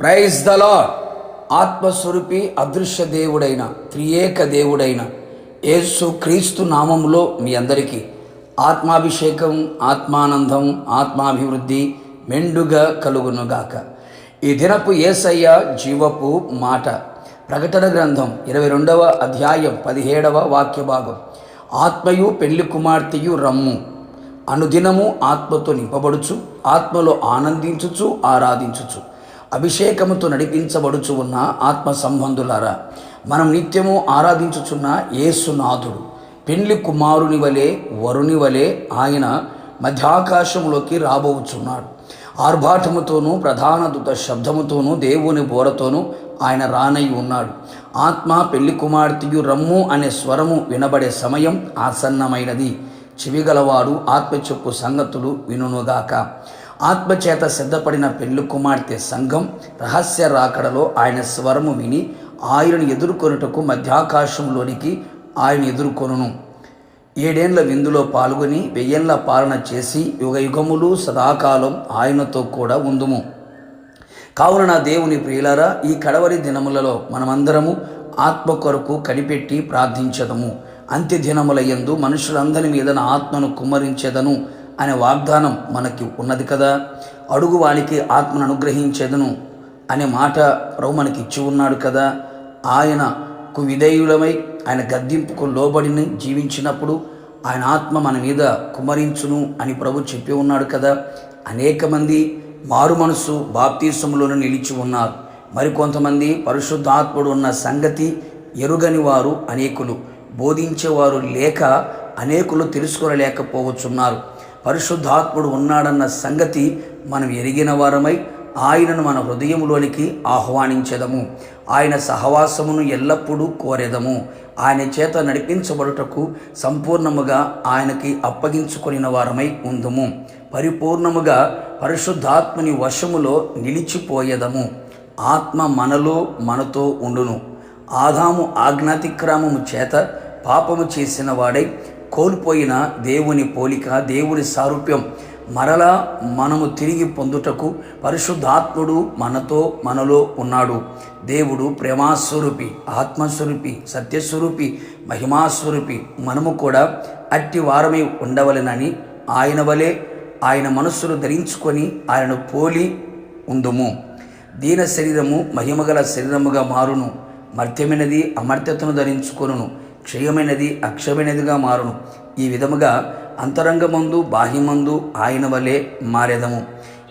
Praise the ఆత్మస్వరూపి అదృశ్య దేవుడైన త్రియేక దేవుడైన యేసు క్రీస్తు నామంలో మీ అందరికీ ఆత్మాభిషేకం ఆత్మానందం ఆత్మాభివృద్ధి మెండుగా కలుగునుగాక. ఈ దినపు ఏసయ్య జీవపు మాట ప్రకటన గ్రంథం ఇరవై రెండవ అధ్యాయం పదిహేడవ వాక్య భాగం ఆత్మయు పెళ్ళి కుమార్తెయు రమ్ము. అనుదినము ఆత్మతో నింపబడుచు ఆత్మలో ఆనందించుచు ఆరాధించుచు. అభిషేకముతో నడిపించబడుచు ఉన్న ఆత్మ సంబంధులారా మనం నిత్యము ఆరాధించుచున్న యేసునాథుడు పెండ్లి కుమారుని వలె వరుని వలె ఆయన మధ్యాకాశంలోకి రాబోచున్నాడు. ఆర్భాటముతోనూ ప్రధాన దూత శబ్దముతోనూ దేవుని బోరతోనూ ఆయన రానై ఉన్నాడు. ఆత్మ పెళ్ళి కుమార్తెయు రమ్ము అనే స్వరము వినబడే సమయం ఆసన్నమైనది. చెవిగలవాడు ఆత్మ చెప్పు సంగతులు వినునుగాక. ఆత్మచేత సిద్ధపడిన పెళ్ళి కుమార్తె సంఘం రహస్య రాకడలో ఆయన స్వరము విని ఆయనను ఎదుర్కొనుటకు మధ్యాకాశంలోనికి ఆయన ఎదుర్కొనును. ఏడేండ్ల విందులో పాల్గొని వెయ్యేళ్ళ పాలన చేసి యుగ యుగములు సదాకాలం ఆయనతో కూడా ఉందుము. కావున నా దేవుని ప్రియులారా ఈ కడవరి దినములలో మనమందరము ఆత్మ కొరకు కనిపెట్టి ప్రార్థించదము. అంత్య దినముల యందు మనుషులందరి మీద ఆత్మను కుమ్మరించేదను. అనే వాగ్దానం మనకి ఉన్నది కదా. అడుగు వానికి ఆత్మను అనుగ్రహించేదను అనే మాట ప్రభు మనకి ఇచ్చి ఉన్నాడు కదా. ఆయనకు విధేయులమై ఆయన గద్దింపుకు లోబడిని జీవించినప్పుడు ఆయన ఆత్మ మన మీద కుమరించును అని ప్రభు చెప్పి ఉన్నాడు కదా. అనేక మంది మారు మనసు బాప్తీసములోనే నిలిచి ఉన్నారు. మరికొంతమంది పరిశుద్ధాత్ముడు ఉన్న సంగతి ఎరుగని వారు అనేకులు. బోధించేవారు లేక అనేకులు తెలుసుకోలేకపోవచ్చున్నారు పరిశుద్ధాత్ముడు ఉన్నాడన్న సంగతి మనం ఎరిగిన వారమై ఆయనను మన హృదయంలోనికి ఆహ్వానించెదము. ఆయన సహవాసమును ఎల్లప్పుడూ కోరెదము. ఆయన చేత నడిపించబడుటకు సంపూర్ణముగా ఆయనకి అప్పగించుకొనిన వారమై ఉందుము. పరిపూర్ణముగా పరిశుద్ధాత్మని వశములో నిలిచిపోయేదము. ఆత్మ మనలో మనతో ఉండును. ఆదాము ఆజ్ఞాతిక్రమము చేత పాపము చేసిన వాడై కోల్పోయిన దేవుని పోలిక దేవుని సారూప్యం మరలా మనము తిరిగి పొందుటకు పరిశుద్ధాత్ముడు మనతో మనలో ఉన్నాడు. దేవుడు ప్రేమాస్వరూపి ఆత్మస్వరూపి సత్యస్వరూపి మహిమాస్వరూపి. మనము కూడా అట్టి వారమై ఉండవలెనని ఆయన వలె ఆయన మనస్సును ధరించుకొని ఆయనను పోలి ఉందుము. దీన శరీరము మహిమగల శరీరముగా మారును. మర్త్యమైనది అమర్త్యతను ధరించుకొనును. క్షయమైనది అక్షయమైనదిగా మారును. ఈ విధముగా అంతరంగమందు బాహ్యమందు ఆయన వలె మారెదము.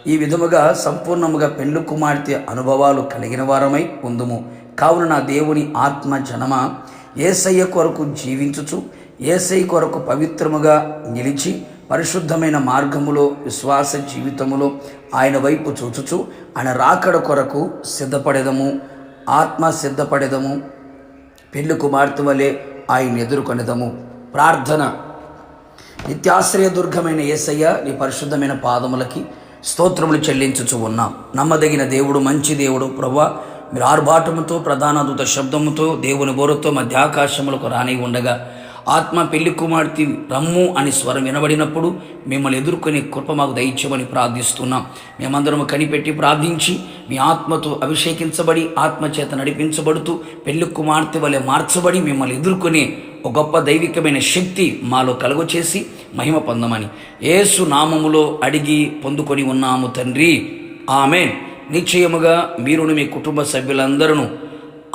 ఈ విధముగా సంపూర్ణముగా పెండ్లు కుమార్తె అనుభవాలు కలిగిన వారమై ఉందుము. కావున నా దేవుని ఆత్మ జనమ ఏసయ్య కొరకు జీవించుచు ఏసై కొరకు పవిత్రముగా నిలిచి పరిశుద్ధమైన మార్గములో విశ్వాస జీవితములో ఆయన వైపు చూచుచు ఆయన రాకడ కొరకు సిద్ధపడేదము. ఆత్మ సిద్ధపడేదము. పెళ్ళి కుమార్తె వలె ఆయన ఎదుర్కొనేదము. ప్రార్థన. నిత్యాశ్రయ దుర్గమైన ఏసయ్య నీ పరిశుద్ధమైన పాదములకి స్తోత్రములు చెల్లించుచు ఉన్నాం. నమ్మదగిన దేవుడు మంచి దేవుడు ప్రభా మీరు ఆర్భాటముతో ప్రధాన దూత శబ్దముతో దేవుని బోరతో మధ్యాకాశములకు రాని ఉండగా ఆత్మ పెళ్ళి కుమార్తె రమ్ము అని స్వరం వినబడినప్పుడు మిమ్మల్ని ఎదుర్కొనే కృప మాకు దయచేయమని ప్రార్థిస్తున్నాం. మేమందరం కనిపెట్టి ప్రార్థించి మీ ఆత్మతో అభిషేకించబడి ఆత్మచేత నడిపించబడుతూ పెళ్ళి కుమార్తె వలె మార్చబడి మిమ్మల్ని ఎదుర్కొనే ఒక గొప్ప దైవికమైన శక్తి మాలో కలుగచేసి మహిమ పొందమని ఏసు నామములో అడిగి పొందుకొని ఉన్నాము తండ్రి. ఆమె నిశ్చయముగా మీరును మీ కుటుంబ సభ్యులందరూ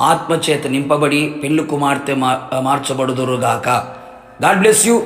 ఆత్మచేత నింపబడి పెళ్ళి కుమార్తె మా మార్చబడుదురుగాక. God bless you.